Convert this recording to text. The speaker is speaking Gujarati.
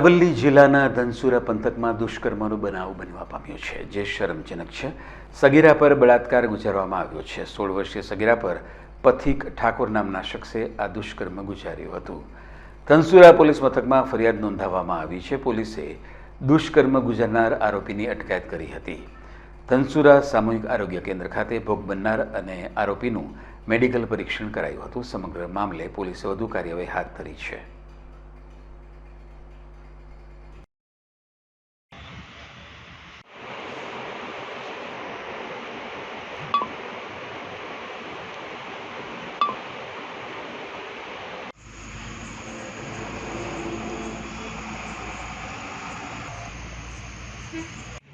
અરવલ્લી જિલ્લાના ધનસુરા પંથકમાં દુષ્કર્મનો બનાવ બનવા પામ્યો છે, જે શરમજનક છે. સગીરા પર બળાત્કાર ગુજારવામાં આવ્યો છે. સોળ વર્ષીય સગીરા પર પથિક ઠાકોર નામના શખ્સે આ દુષ્કર્મ ગુજાર્યું હતું. ધનસુરા પોલીસ મથકમાં ફરિયાદ નોંધાવવામાં આવી છે. પોલીસે દુષ્કર્મ ગુજારનાર આરોપીની અટકાયત કરી હતી. ધનસુરા સામૂહિક આરોગ્ય કેન્દ્ર ખાતે ભોગ બનનાર અને આરોપીનું મેડિકલ પરીક્ષણ કરાયું હતું. સમગ્ર મામલે પોલીસે વધુ કાર્યવાહી હાથ ધરી છે. próxima.